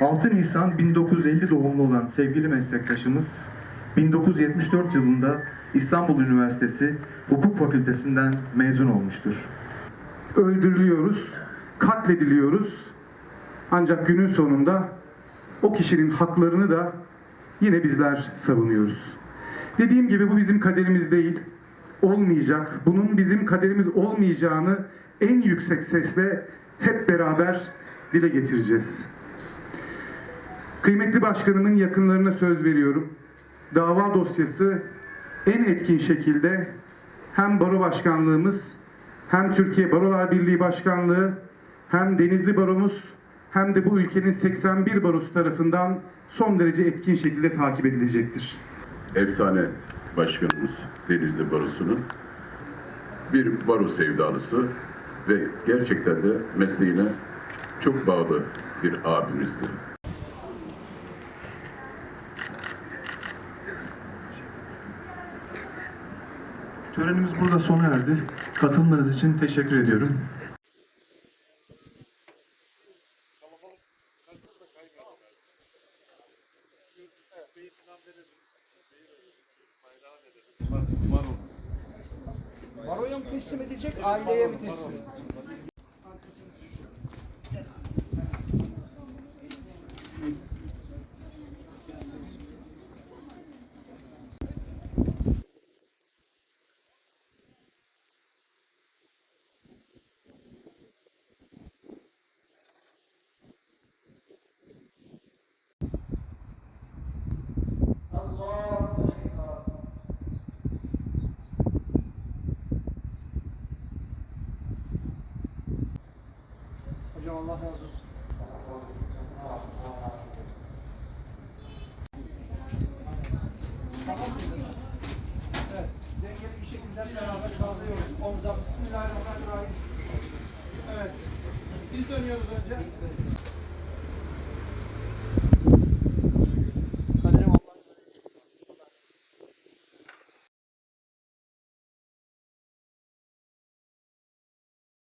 6 Nisan 1950 doğumlu olan sevgili meslektaşımız 1974 yılında İstanbul Üniversitesi Hukuk Fakültesinden mezun olmuştur. öldürülüyoruz, katlediliyoruz. Ancak günün sonunda o kişinin haklarını da yine bizler savunuyoruz. Dediğim gibi bu bizim kaderimiz değil, olmayacak. Bunun bizim kaderimiz olmayacağını en yüksek sesle hep beraber dile getireceğiz. Kıymetli başkanımın yakınlarına söz veriyorum. Dava dosyası en etkin şekilde hem baro başkanlığımız hem Türkiye Barolar Birliği Başkanlığı hem Denizli Baromuz hem de bu ülkenin 81 barosu tarafından son derece etkin şekilde takip edilecektir. efsane başkanımız Denizli Barosu'nun bir baro sevdalısı ve gerçekten de mesleğine çok bağlı bir abimizdi. Törenimiz burada sona erdi. Katılımlarınız için teşekkür ediyorum. Baroya mı teslim edecek, aileye mi teslim Hocam Allah razı olsun. Tamam? Evet, dengeli bir şekilde beraber kaldırıyoruz. Omza Bismillahirrahmanirrahim. Evet, biz dönüyoruz önce.